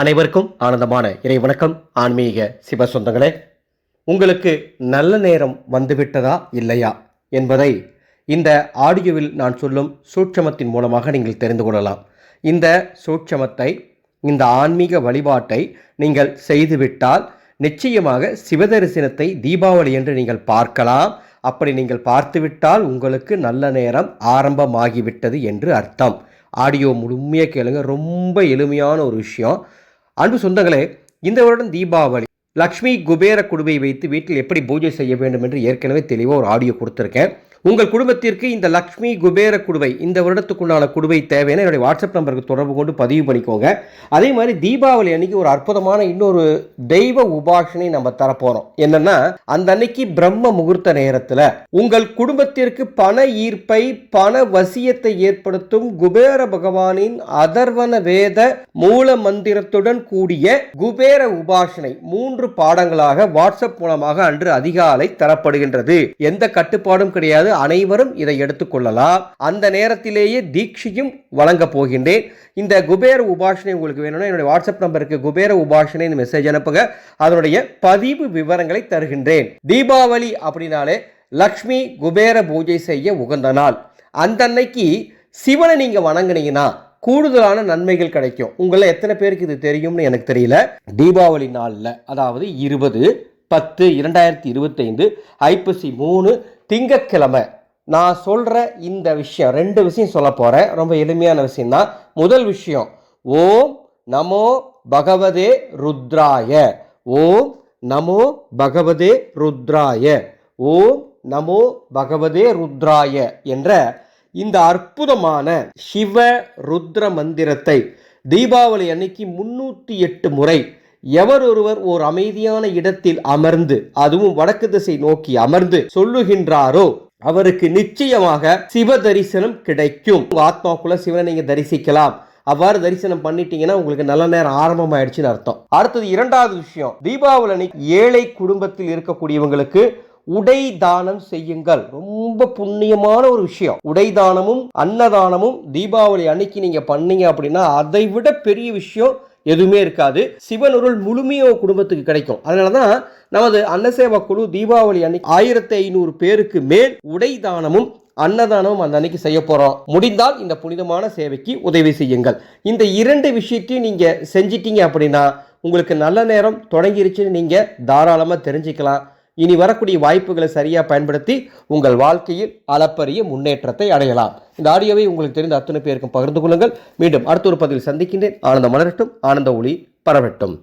அனைவருக்கும் ஆனந்தமான இறை வணக்கம். ஆன்மீக சிவ சொந்தங்களே உங்களுக்கு நல்ல நேரம் வந்துவிட்டதா இல்லையா என்பதை இந்த ஆடியோவில் நான் சொல்லும் சூட்சமத்தின் மூலமாக நீங்கள் தெரிந்து கொள்ளலாம். இந்த சூட்சமத்தை இந்த ஆன்மீக வழிபாட்டை நீங்கள் செய்துவிட்டால் நிச்சயமாக சிவதரிசனத்தை தீபாவளி என்று நீங்கள் பார்க்கலாம். அப்படி நீங்கள் பார்த்துவிட்டால் உங்களுக்கு நல்ல நேரம் ஆரம்பமாகிவிட்டது என்று அர்த்தம். ஆடியோ முழுமையாக கேளுங்க. ரொம்ப எளிமையான ஒரு விஷயம். அன்பு சொந்தங்களே இந்த வருடம் தீபாவளி லக்ஷ்மி குபேர குடுவை வைத்து வீட்டில் எப்படி பூஜை செய்ய வேண்டும் என்று ஏற்கனவே தெளிவாக ஒரு ஆடியோ கொடுத்துருக்கேன். உங்கள் குடும்பத்திற்கு இந்த லக்ஷ்மி குபேர குடுவை இந்த வருடத்துக்குண்டான குடுவை தேவையான என்னுடைய வாட்ஸ்அப் நம்பருக்கு தொடர்பு கொண்டு பதிவு பண்ணிக்கோங்க. அதே மாதிரி தீபாவளி அன்னைக்கு ஒரு அற்புதமான இன்னொரு தெய்வ உபாசனை நம்ம தரப்போகிறோம் என்னன்னா அந்த அன்னைக்கு பிரம்ம முகூர்த்த நேரத்தில் உங்கள் குடும்பத்திற்கு பண ஈர்ப்பை பண வசியத்தை ஏற்படுத்தும் குபேர பகவானின் அதர்வன வேத மூல மந்திரத்துடன் கூடிய குபேர உபாசனை மூன்று பாடங்களாக வாட்ஸ்அப் மூலமாக அன்று அதிகாலை தரப்படுகின்றது. எந்த கட்டுப்பாடும் கிடையாது. அனைவரும் இதை எடுத்துக்கொள்ளலாம் அந்த நேரத்திலேயே தீட்சையும் வழங்க போகின்றேன். இந்த குபேர உபாசனை உங்களுக்கு வேணும்னா என்னுடைய வாட்ஸ்அப் நம்பருக்கு குபேர உபாசனைன்னு மெசேஜ் அனுப்புங்க. அதனுடைய பதிவு விவரங்களை தருகின்றேன். தீபாவளி அப்படின்னாலே லக்ஷ்மி குபேர பூஜை செய்ய உகந்த நாள். அந்த அன்னைக்கு சிவனை நீங்க வணங்கினீங்கன்னா கூடுதலான நன்மைகள் கிடைக்கும். உங்களை எத்தனை பேருக்கு இது தெரியும்னு எனக்கு தெரியல. தீபாவளி நாளில் அதாவது இருபது பத்து இரண்டாயிரத்தி இருபத்தைந்து ஐப்பசி மூணு திங்கக்கிழமை. நான் சொல்கிற இந்த விஷயம் ரெண்டு விஷயம் சொல்ல போகிறேன் ரொம்ப எளிமையான விஷயம்தான். முதல் விஷயம் ஓம் நமோ பகவதே ருத்ராய. ஓம் நமோ பகவதே ருத்ராய. ஓம் நமோ பகவதே ருத்ராய என்ற இந்த அற்புதமான சிவ ருத்ர மந்திரத்தை தீபாவளி அன்னைக்கு முன்னூற்றி எட்டு முறை எவர் ஒருவர் ஓர் அமைதியான இடத்தில் அமர்ந்து அதுவும் வடக்கு திசை நோக்கி அமர்ந்து சொல்லுகின்றாரோ அவருக்கு நிச்சயமாக சிவ தரிசனம் கிடைக்கும். உங்க ஆத்மாக்குள்ள சிவனை நீங்க தரிசிக்கலாம். அவ்வாறு தரிசனம் பண்ணிட்டீங்கன்னா உங்களுக்கு நல்ல நேரம் ஆரம்பமாயிடுச்சுன்னு அர்த்தம். அடுத்தது இரண்டாவது விஷயம். தீபாவளி அன்னைக்கு ஏழை குடும்பத்தில் இருக்கக்கூடியவங்களுக்கு உடை தானம் செய்யுங்கள். ரொம்ப புண்ணியமான ஒரு விஷயம். உடை தானமும் அன்னதானமும் தீபாவளி அன்னைக்கு நீங்க பண்ணீங்க அப்படின்னா அதை விட பெரிய விஷயம் எதுவுமே இருக்காது. சிவனருள் முழுமையோ குடும்பத்துக்கு கிடைக்கும். அதனால தான் நமது அன்னசேவா குழு தீபாவளி அன்னைக்கு ஆயிரத்தி ஐநூறு பேருக்கு மேல் உடை தானமும் அன்னதானமும் அந்த அன்னைக்கு செய்ய போகிறோம் முடிந்தால் இந்த புனிதமான சேவைக்கு உதவி செய்யுங்கள். இந்த இரண்டு விஷயத்தையும் நீங்கள் செஞ்சிட்டீங்க அப்படின்னா உங்களுக்கு நல்ல நேரம் தொடங்கிருச்சுன்னு நீங்கள் தாராளமாக தெரிஞ்சுக்கலாம். இனி வரக்கூடிய வாய்ப்புகளை சரியாக பயன்படுத்தி உங்கள் வாழ்க்கையில் அளப்பரிய முன்னேற்றத்தை அடையலாம். இந்த ஆடியோவை உங்களுக்கு தெரிந்த அத்தனை பேருக்கும் பகிர்ந்து கொள்ளுங்கள். மீண்டும் அடுத்த ஒரு பதிவில் சந்திக்கின்றேன். ஆனந்த மலரட்டும். ஆனந்த ஒளி பரவட்டும்.